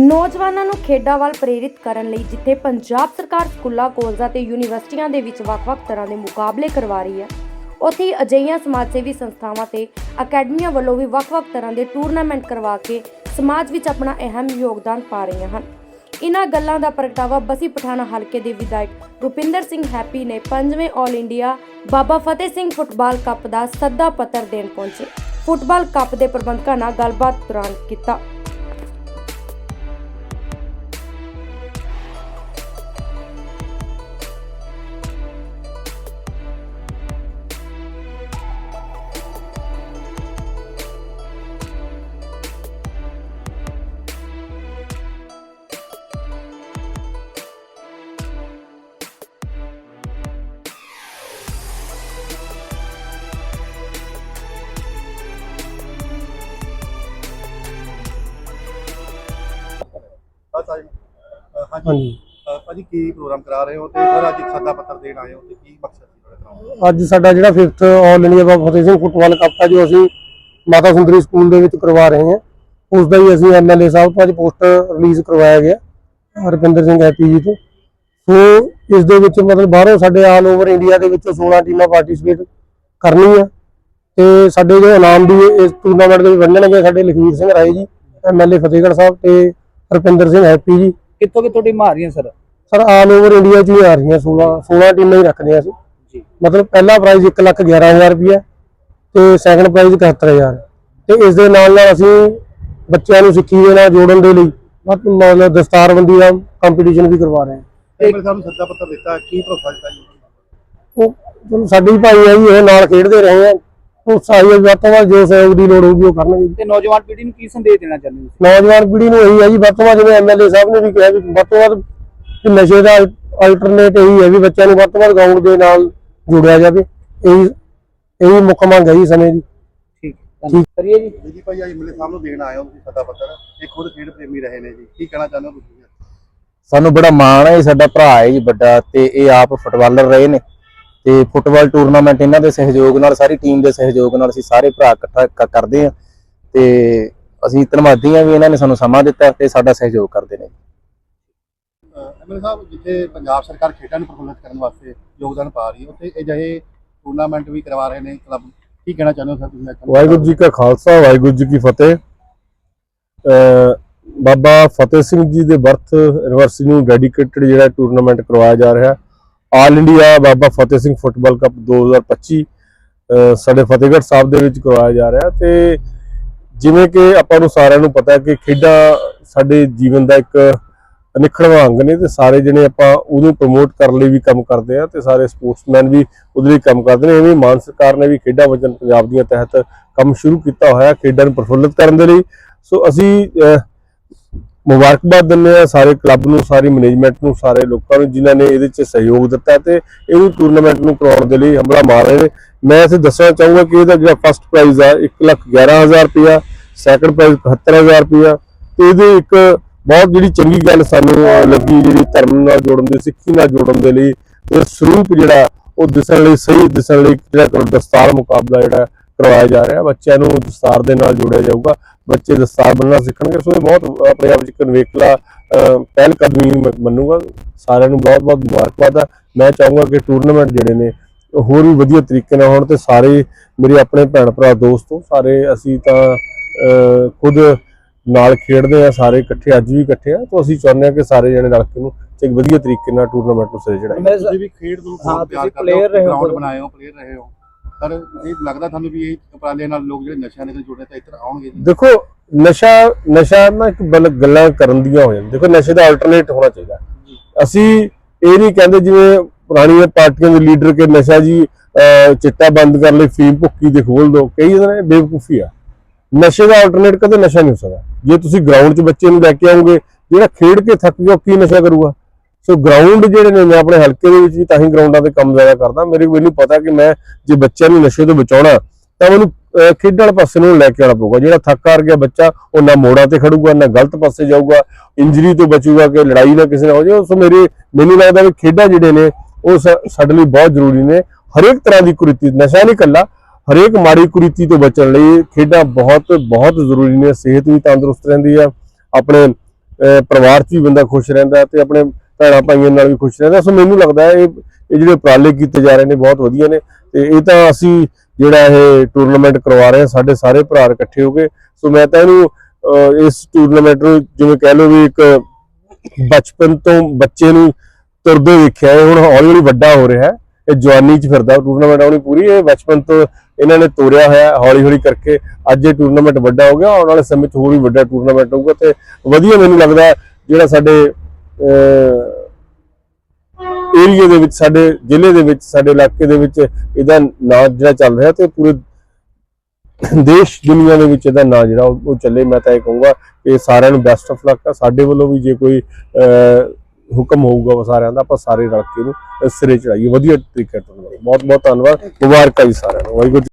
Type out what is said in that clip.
ਨੌਜਵਾਨਾਂ ਨੂੰ ਖੇਡਾਂ ਵੱਲ ਪ੍ਰੇਰਿਤ ਕਰਨ ਲਈ ਜਿੱਥੇ ਪੰਜਾਬ ਸਰਕਾਰ ਸਕੂਲਾਂ, ਕਾਲਜਾਂ ਤੇ ਯੂਨੀਵਰਸਿਟੀਆਂ ਦੇ ਵਿੱਚ ਵੱਖ-ਵੱਖ ਤਰ੍ਹਾਂ ਦੇ ਮੁਕਾਬਲੇ ਕਰਵਾ ਰਹੀ ਹੈ, ਉੱਥੇ ਹੀ ਅਜਿਹੀਆਂ ਸਮਾਜ ਸੇਵੀ ਸੰਸਥਾਵਾਂ ਤੇ ਅਕੈਡਮੀਆਂ ਵੱਲੋਂ ਵੀ ਵੱਖ-ਵੱਖ ਤਰ੍ਹਾਂ ਦੇ ਟੂਰਨਾਮੈਂਟ ਕਰਵਾ ਕੇ ਸਮਾਜ ਵਿੱਚ ਆਪਣਾ ਅਹਿਮ ਯੋਗਦਾਨ ਪਾ ਰਹੀਆਂ ਹਨ। ਇਨ੍ਹਾਂ ਗੱਲਾਂ ਦਾ ਪ੍ਰਗਟਾਵਾ ਬਸੀ ਪਠਾਣਾ ਹਲਕੇ ਦੇ ਵਿਧਾਇਕ ਰੁਪਿੰਦਰ ਸਿੰਘ ਹੈਪੀ ਨੇ ਪੰਜਵੇਂ all India Baba Fateh Singh football cup ਦਾ ਸੱਦਾ ਪੱਤਰ ਦੇਣ ਪਹੁੰਚੇ। ਫੁੱਟਬਾਲ ਕੱਪ ਦੇ ਪ੍ਰਬੰਧਕਾਂ ਨਾਲ ਗੱਲਬਾਤ ਦੌਰਾਨ ਕੀਤਾ। ਹਾਂਜੀ। ਭਾਜੀ ਕੀ ਪ੍ਰੋਗਰਾਮ ਕਰਾ ਰਹੇ ਹੋ ਤੇ ਫਿਰ ਅੱਜ ਸੱਦਾ ਪੱਤਰ ਦੇਣ ਆਏ ਹੋ ਤੇ ਕੀ ਮਕਸਦ ਸੀ ਤੁਹਾਡਾ ਕੰਮ ਅੱਜ ਸਾਡਾ ਜਿਹੜਾ 5th all India Baba Fateh Singh football cup ਹੈ ਜੋ ਅਸੀਂ ਮਾਤਾ ਸੁੰਦਰੀ ਸਕੂਲ ਦੇ ਵਿੱਚ ਕਰਵਾ ਰਹੇ ਹਾਂ। ਉਸ ਦਾ ਹੀ ਅਸੀਂ ਐਮਐਲਏ ਸਾਹਿਬ ਤੋਂ ਅੱਜ ਪੋਸਟਰ ਰਿਲੀਜ਼ ਕਰਵਾਇਆ ਗਿਆ ਹਰਪਿੰਦਰ ਸਿੰਘ ਹੈਪੀ ਜੀ ਤੋਂ। ਸੋ ਇਸ ਦੇ ਵਿੱਚ ਮਤਲਬ ਬਾਹਰੋਂ ਸਾਡੇ ਆਲ ਓਵਰ ਇੰਡੀਆ ਦੇ ਵਿੱਚੋਂ 16 ਟੀਮਾਂ ਪਾਰਟਿਸਿਪੇਟ ਕਰਨੀਆਂ। ਤੇ ਸਾਡੇ ਜੋ ਇਨਾਮ ਵੀ ਇਸ ਟੂਰਨਾਮੈਂਟ ਦੇ ਵਿੱਚ ਵੰਡਣਗੇ ਸਾਡੇ ਲਖਵੀਰ ਸਿੰਘ ਰਾਏ ਜੀ ਐਮਐਲਏ ਫਤਿਹਗੜ੍ਹ ਸਾਹਿਬ ਤੇ ਹਰਪਿੰਦਰ ਸਿੰਘ ਹੈਪੀ ਜੀ। ਕਿੱਥੋਂ ਕਿੱਥੋਂ ਟੀਮਾਂ ਆ ਰਹੀਆਂ sir? Sir all over India 'ਚ ਹੀ ਆ ਰਹੀਆਂ 16 16 ਟੀਮਾਂ ਹੀ ਰੱਖਦੇ ਹਾਂ ਅਸੀਂ। ਜੀ। ਮਤਲਬ ਪਹਿਲਾ ਪ੍ਰਾਈਜ਼ 1 ਲੱਖ 11000 ਰੁਪਇਆ ਤੇ ਸੈਕੰਡ ਪ੍ਰਾਈਜ਼ 71000 ਤੇ ਇਸ ਦੇ ਨਾਲ ਨਾਲ ਅਸੀਂ ਬੱਚਿਆਂ ਨੂੰ ਸਿੱਖੀ ਦੇ ਨਾਲ ਜੋੜਨ ਦੇ ਲਈ ਮਤ- ਮਤਲਬ ਦਸਤਾਰਬੰਦੀ ਦਾ ਕੰਪੀਟੀਸ਼ਨ ਵੀ ਕਰਵਾ ਰਹੇ ਹਾਂ। ਐਮਐਲ ਸਾਹਿਬ ਨੂੰ ਸੱਦਾ ਪੱਤਰ ਦਿੱਤਾ ਕੀ ਭਰੋਸਾ ਦਿੱਤਾ ਜੀ? ਉਹ ਸਾਡੀ ਭਾਈ ਹੈ ਜੀ ਇਹ ਨਾਲ ਖੇਡਦੇ ਰਹੇ ਆ। ਉਹ ਸਾਈ ਵੱਧ ਤੋਂ ਵੱਧ ਜੋ ਸਹਿਯੋਗ ਦੀ ਲੋੜ ਹੋਊਗੀ ਉਹ ਕਰਨਗੇ। ਜੀ। ਤੇ ਨੌਜਵਾਨ ਪੀੜ੍ਹੀ ਨੂੰ ਕੀ ਸੰਦੇਸ਼ ਦੇਣਾ ਚਾਹੁੰਦੇ ਹੋ ਨੌਜਵਾਨ ਪੀੜ੍ਹੀ ਨੂੰ ਇਹੀ ਹੈ ਜੀ ਵੱਧ ਤੋਂ ਵੱਧ ਜਿਵੇਂ ਐਮਐਲਏ ਸਾਹਿਬ ਨੇ ਵੀ ਕਿਹਾ ਵੀ ਵੱਧ ਤੋਂ ਵੱਧ ਵੀ ਨਸ਼ੇ ਦਾ ਅਲਟਰਨੇਟ ਇਹੀ ਹੈ ਵੀ ਬੱਚਿਆਂ ਨੂੰ ਵੱਧ ਤੋਂ ਵੱਧ ਗਰਾਊਂਡ ਦੇ ਨਾਲ ਜੋੜਿਆ ਜਾਵੇ। ਇਹੀ ਇਹੀ ਮੁੱਖ ਮੰਗ ਹੈ ਜੀ ਸਮੇਂ ਦੀ। ਠੀਕ ਠੀਕ। ਕਰੀਏ ਜੀ। ਜੀ ਜੀ ਭਾਈ ਅੱਜ ਐਮਐਲਏ ਸਾਹਿਬ ਨੂੰ ਦੇਣ ਆਏ ਹੋ ਤੁਸੀਂ ਸੱਦਾ ਪੱਤਰ। ਇਹ ਖੁਦ ਖੇਡ ਪ੍ਰੇਮੀ ਰਹੇ ਨੇ ਜੀ। ਕੀ ਕਹਿਣਾ ਚਾਹੁੰਦੇ ਹੋ ਤੁਸੀਂ? ਸਾਨੂੰ ਬੜਾ ਮਾਣ ਹੈ ਇਹ ਸਾਡਾ ਭਰਾ ਹੈ ਜੀ ਵੱਡਾ ਤੇ ਇਹ ਆਪ ਫੁੱਟਬਾਲਰ ਰਹੇ ਨੇ। ਤੇ ਫੁੱਟਬਾਲ ਟੂਰਨਾਮੈਂਟ ਇਹਨਾਂ ਦੇ ਸਹਿਯੋਗ ਨਾਲ ਸਾਰੀ ਟੀਮ ਦੇ ਸਹਿਯੋਗ ਨਾਲ ਅਸੀਂ ਸਾਰੇ ਭਰਾ ਇਕੱਠਾ ਕਰਦੇ ਹਾਂ ਤੇ ਅਸੀਂ ਧੰਨਵਾਦੀ ਹਾਂ ਵੀ ਇਹਨਾਂ ਨੇ ਸਾਨੂੰ ਸਮਾਂ ਦਿੱਤਾ ਤੇ ਸਾਡਾ ਸਹਿਯੋਗ ਕਰਦੇ ਨੇ ਐਮਐਲਏ ਸਾਹਿਬ ਜਿੱਥੇ ਪੰਜਾਬ ਸਰਕਾਰ ਖੇਡਾਂ ਨੂੰ ਪ੍ਰਫੁੱਲਿਤ ਕਰਨ ਵਾਸਤੇ ਯੋਗਦਾਨ ਪਾ ਰਹੀ ਹੈ ਉੱਥੇ ਅਜਿਹੇ ਟੂਰਨਾਮੈਂਟ ਵੀ ਕਰਵਾ ਰਹੇ ਨੇ ਕਲੱਬ ਕੀ ਕਹਿਣਾ ਚਾਹੁੰਦੇ ਹੋ ਸਰ ਤੁਸੀਂ ਅੱਜ? ਵਾਹਿਗੁਰੂ ਜੀ ਕਾ ਖਾਲਸਾ ਵਾਹਿਗੁਰੂ ਜੀ ਕੀ ਫਤਿਹ ਬਾਬਾ ਫਤਿਹ ਸਿੰਘ ਜੀ ਦੇ ਬਰਥ ਐਨਵਰਸਰੀ ਨੂੰ ਡੈਡੀਕੇਟਡ ਜਿਹੜਾ ਟੂਰਨਾਮੈਂਟ ਕਰਵਾਇਆ ਜਾ ਰਿਹਾ all India Baba Fateh Singh football cup 2025 ਅਹ ਸਾਡੇ ਫਤਿਹਗੜ੍ਹ ਸਾਹਿਬ ਦੇ ਵਿੱਚ ਕਰਵਾਇਆ ਜਾ ਰਿਹਾ ਤੇ ਜਿਵੇਂ ਕਿ ਆਪਾਂ ਨੂੰ ਸਾਰਿਆਂ ਨੂੰ ਪਤਾ ਹੈ ਕਿ ਖੇਡਾਂ ਸਾਡੇ ਜੀਵਨ ਦਾ ਇੱਕ ਅਨਿੱਖੜਵਾਂ ਅੰਗ ਨੇ ਤੇ ਸਾਰੇ ਜਣੇ ਆਪਾਂ ਉਹਨੂੰ ਪ੍ਰਮੋਟ ਕਰਨ ਲਈ ਵੀ ਕੰਮ ਕਰਦੇ ਆ ਤੇ ਸਾਰੇ ਸਪੋਰਟਸਮੈਨ ਵੀ ਉਹਦੇ ਲਈ ਕੰਮ ਕਰਦੇ ਨੇ, ਐਵੇਂ ਮਾਨ ਸਰਕਾਰ ਨੇ ਵੀ ਖੇਡਾਂ ਵਜਨ ਪੰਜਾਬ ਦੀਆਂ ਤਹਿਤ ਕੰਮ ਸ਼ੁਰੂ ਕੀਤਾ ਹੋਇਆ ਖੇਡਾਂ ਨੂੰ ਪ੍ਰਫੁੱਲਿਤ ਕਰਨ ਦੇ ਲਈ। ਸੋ ਅਸੀਂ ਮੁਬਾਰਕਬਾਦ ਦਿੰਦੇ ਆ ਸਾਰੇ ਕਲੱਬ ਨੂੰ, ਸਾਰੀ ਮੈਨੇਜਮੈਂਟ ਨੂੰ, ਸਾਰੇ ਲੋਕਾਂ ਨੂੰ ਜਿਨ੍ਹਾਂ ਨੇ ਇਹਦੇ 'ਚ ਸਹਿਯੋਗ ਦਿੱਤਾ ਤੇ ਇਹਨੂੰ ਟੂਰਨਾਮੈਂਟ ਨੂੰ ਕਰਾਉਣ ਦੇ ਲਈ ਹਮਲਾ ਮਾਰ ਰਹੇ ਨੇ। ਮੈਂ ਇਸੇ ਦੱਸਣਾ ਚਾਹੂੰਗਾ ਕਿ ਇਹਦਾ ਜਿਹੜਾ ਫਸਟ ਪ੍ਰਾਈਜ਼ ਆ 111000 ਰੁਪਇਆ ਸੈਕੰਡ ਪ੍ਰਾਈਜ਼ 71000 ਰੁਪਇਆ ਤੇ ਇਹਦੇ ਇੱਕ ਬਹੁਤ ਜਿਹੜੀ ਚੰਗੀ ਗੱਲ ਸਾਨੂੰ ਲੱਗੀ, ਜਿਹੜੀ ਧਰਮ ਨਾਲ ਜੋੜਨ ਦੇ, ਸਿੱਖੀ ਨਾਲ ਜੋੜਨ ਦੇ ਲਈ ਇਹ ਸਰੂਪ ਜਿਹੜਾ ਉਹ ਦਿਸਣ ਲਈ ਸਹੀ, ਦਿਸਣ ਲਈ ਜਿਹੜਾ ਦਸਤਾਰ ਮੁਕਾਬਲਾ ਜਿਹੜਾ ਕਰਵਾਇਆ ਜਾ ਰਿਹਾ, ਬੱਚਿਆਂ ਨੂੰ ਦਸਤਾਰ ਦੇ ਨਾਲ ਜੋੜਿਆ ਜਾਊਗਾ। ਬੱਚੇ ਦਸਤਾਰ ਬੰਨਣਾ ਸਿੱਖਣਗੇ ਸੋ ਇਹ ਬਹੁਤ ਆਪਣੇ ਆਪ ਵਿੱਚ ਇੱਕ ਨਵੇਕਲਾ ਅਹ, ਪਹਿਲ ਕਦਮੀ ਮੰਨੂਗਾ। ਸਾਰਿਆਂ ਨੂੰ ਬਹੁਤ ਬਹੁਤ ਮੁਬਾਰਕਬਾਦ ਆ। ਮੈਂ ਚਾਹੂੰਗਾ ਕਿ ਟੂਰਨਾਮੈਂਟ ਜਿਹੜੇ ਨੇ ਹੋਰ ਵੀ ਵਧੀਆ ਤਰੀਕੇ ਨਾਲ ਹੋਣ ਤੇ ਸਾਰੇ ਮੇਰੇ ਆਪਣੇ ਭੈਣ ਭਰਾ ਦੋਸਤੋ ਸਾਰੇ ਅਸੀਂ ਤਾਂ ਖੁਦ ਨਾਲ ਖੇਡਦੇ ਆ ਸਾਰੇ ਇਕੱਠੇ ਅੱਜ ਵੀ ਇਕੱਠੇ ਆ। ਤਾਂ ਅਸੀਂ ਚਾਹੁੰਦੇ ਆ ਕਿ ਸਾਰੇ ਜਣੇ ਰਲ ਕੇ ਨੂੰ ਇੱਕ ਵਧੀਆ ਤਰੀਕੇ ਨਾਲ ਟੂਰਨਾਮੈਂਟ ਨੂੰ ਸਿਰੇ ਚੜਾਈਏ। ਮੈਂ ਤੁਸੀਂ ਵੀ ਖੇਡ ਨੂੰ ਹਾਂ, ਤੁਸੀਂ player ਰਹੇ ਹੋ ਖੁਦ। ਬਣਾਏ ਹੋ ਪਲੇਅਰ ਰਹੇ ਹੋ। ਪਰ ਇਹ ਲੱਗਦਾ ਤੁਹਾਨੂੰ ਵੀ ਇਹ ਉਪਰਾਲੇ ਨਾਲ ਲੋਕ ਜਿਹੜੇ ਨਸ਼ਿਆਂ ਨਾਲ ਜੁੜੇ ਤਾਂ ਇੱਧਰ ਆਉਣਗੇ ਜੀ। ਦੇਖੋ ਨਸ਼ਾ ਨਸ਼ਾ ਨਾ ਇੱਕ ਬਲ ਗੱਲਾਂ ਕਰਨ ਦੀਆਂ ਹੋ ਜਾਂਦੀਆਂ। ਦੇਖੋ ਨਸ਼ੇ ਦਾ ਆਲਟਰਨੇਟ ਹੋਣਾ ਚਾਹੀਦਾ। ਅਸੀਂ ਇਹ ਨਹੀਂ ਕਹਿੰਦੇ ਜਿਵੇਂ ਪੁਰਾਣੀਆਂ ਪਾਰਟੀਆਂ ਦੇ ਲੀਡਰ ਕੇ ਨਸ਼ਾ ਜੀ ਚਿੱਟਾ ਬੰਦ ਕਰਨ ਲਈ ਫੀਮ ਭੁੱਕੀ ਦੇ ਖੋਲ ਦੋ। ਕਈ ਜਣੇ ਨੇ ਬੇਵਕੂਫੀ ਆ। ਨਸ਼ੇ ਦਾ ਆਲਟਰਨੇਟ ਕਦੇ ਨਸ਼ਾ ਨਹੀਂ ਹੋ ਸਕਦਾ। ਜੇ ਤੁਸੀਂ ਗਰਾਊਂਡ 'ਚ ਬੱਚੇ ਨੂੰ ਲੈ ਕੇ ਆਓਗੇ ਜਿਹੜਾ ਖੇਡ ਕੇ ਥੱਕ ਗਿਆ ਉਹ ਕੀ ਨਸ਼ਾ ਕਰੂਗਾ? ਸੋ ਗਰਾਊਂਡ ਜਿਹੜੇ ਨੇ ਮੈਂ ਆਪਣੇ ਹਲਕੇ ਦੇ ਵਿੱਚ ਵੀ ਤਾਂ ਹੀ ਗਰਾਊਂਡਾਂ ਤੇ ਕੰਮ ਜ਼ਿਆਦਾ ਕਰਦਾ। ਮੇਰੇ ਮੈਨੂੰ ਪਤਾ ਕਿ ਮੈਂ ਜੇ ਬੱਚਿਆਂ ਨੂੰ ਨਸ਼ੇ ਤੋਂ ਬਚਾਉਣਾ, ਤਾਂ ਮੈਨੂੰ, ਅਹ ਵਾਲੇ ਪਾਸੇ ਨੂੰ ਲੈ ਕੇ ਆਉਣਾ ਪਊਗਾ। ਜਿਹੜਾ ਥੱਕ ਹਾਰ ਗਿਆ ਬੱਚਾ, ਉਹ ਨਾ ਮੋੜਾਂ ਤੇ ਖੜੂਗਾ, ਨਾ ਗਲਤ ਪਾਸੇ ਜਾਊਗਾ, ਇੰਜਰੀ ਤੋਂ ਬਚੂਗਾ ਕਿ ਲੜਾਈ ਨਾ ਕਿਸੇ ਨਾਲ ਹੋ ਜਾਵੇ ਸੋ ਮੇਰੇ, ਮੈਨੂੰ ਲੱਗਦਾ ਵੀ ਖੇਡਾਂ ਜਿਹੜੇ ਨੇ, ਉਹ ਸਾ- ਸਾਡੇ ਲਈ ਬਹੁਤ ਜ਼ਰੂਰੀ ਨੇ। ਹਰੇਕ ਤਰ੍ਹਾਂ ਦੀ ਕੁਰੀਤੀ, ਨਸ਼ਾ ਨਹੀਂ ਕੱਲਾ ਹਰੇਕ ਮਾੜੀ ਕੁਰੀਤੀ ਤੋਂ ਬਚਣ ਲਈ ਖੇਡਾਂ ਬਹੁਤ ਬਹੁਤ ਜ਼ਰੂਰੀ ਨੇ। ਸਿਹਤ ਵੀ ਤੰਦਰੁਸਤ ਰਹਿੰਦੀ ਆ, ਆਪਣੇ, ਅਹ, ਪਰਿਵਾਰ 'ਚ ਵੀ ਬੰਦਾ ਖੁਸ਼ ਰਹਿੰਦਾ ਤੇ ਆਪਣੇ ਭੈਣਾਂ ਭਾਈਆਂ ਨਾਲ ਵੀ ਖੁਸ਼ ਰਹਿੰਦਾ ਸੋ ਮੈਨੂੰ ਲੱਗਦਾ ਹੈ ਇਹ ਇਹ ਜਿਹੜੇ ਉਪਰਾਲੇ ਕੀਤੇ ਜਾ ਰਹੇ ਨੇ ਬਹੁਤ ਵਧੀਆ ਨੇ ਤੇ ਇਹ ਤਾਂ ਅਸੀਂ ਜਿਹੜਾ ਇਹ ਟੂਰਨਾਮੈਂਟ ਕਰਵਾ ਰਹੇ ਹਾਂ, ਸਾਡੇ ਸਾਰੇ ਭਰਾ ਇਕੱਠੇ ਹੋ ਕੇ। ਸੋ ਮੈਂ ਤਾਂ ਇਹਨੂੰ ਇਸ ਟੂਰਨਾਮੈਂਟ ਨੂੰ ਜਿਵੇਂ ਕਹਿ ਲਓ ਵੀ ਇੱਕ ਬਚਪਨ ਤੋਂ ਬੱਚੇ ਨੂੰ ਤੁਰਦੇ ਵੇਖਿਆ ਇਹ ਹੁਣ ਹੌਲੀ ਹੌਲੀ ਵੱਡਾ ਹੋ ਰਿਹਾ ਹੈ। ਇਹ ਜਵਾਨੀ 'ਚ ਫਿਰਦਾ ਟੂਰਨਾਮੈਂਟ ਆਉਣੀ ਪੂਰੀ। ਇਹ ਬਚਪਨ ਤੋਂ ਇਹਨਾਂ ਨੇ ਤੋਰਿਆ ਹੋਇਆ ਹੌਲੀ ਹੌਲੀ ਕਰਕੇ। ਅੱਜ ਇਹ ਟੂਰਨਾਮੈਂਟ ਵੱਡਾ ਹੋ ਗਿਆ, ਆਉਣ ਵਾਲੇ ਸਮੇਂ 'ਚ ਹੋਰ ਵੀ ਵੱਡਾ ਟੂਰਨਾਮੈਂਟ ਹੋਊਗਾ ਤੇ ਵਧੀਆ ਮੈਨੂੰ ਲੱਗਦਾ ਜਿਹੜਾ ਸਾਡੇ ਏਰੀਆ ਦੇ ਵਿੱਚ ਸਾਡੇ ਜ਼ਿਲ੍ਹੇ ਦੇ ਵਿੱਚ ਸਾਡੇ ਇਲਾਕੇ ਦੇ ਵਿੱਚ ਇਹਦਾ ਨਾਂ ਜਿਹੜਾ ਚੱਲ ਰਿਹਾ ਤੇ ਪੂਰੇ ਦੇਸ਼ ਦੁਨੀਆ ਦੇ ਵਿੱਚ ਇਹਦਾ ਨਾਂ ਜਿਹੜਾ ਉਹ ਚੱਲੇ। ਮੈਂ ਤਾਂ ਇਹ ਕਹੂੰਗਾ ਕਿ ਸਾਰਿਆਂ ਨੂੰ ਬੈਸਟ ਆਫ ਲੱਕ ਆ। ਸਾਡੇ ਵੱਲੋਂ ਵੀ ਜੇ ਕੋਈ ਅਹ, ਹੁਕਮ ਹੋਊਗਾ ਸਾਰਿਆਂ ਦਾ ਆਪਾਂ ਸਾਰੇ ਰਲ ਕੇ ਇਹਨੂੰ ਸਿਰੇ ਚੜਾਈਏ। ਵਧੀਆ ਤਰੀਕੇ ਨਾਲ ਬਹੁਤ ਬਹੁਤ ਧੰਨਵਾਦ। ਮੁਬਾਰਕਾਂ ਜੀ ਸਾਰਿਆਂ ਨੂੰ। ਵਾਹਿਗੁਰੂ ਜੀ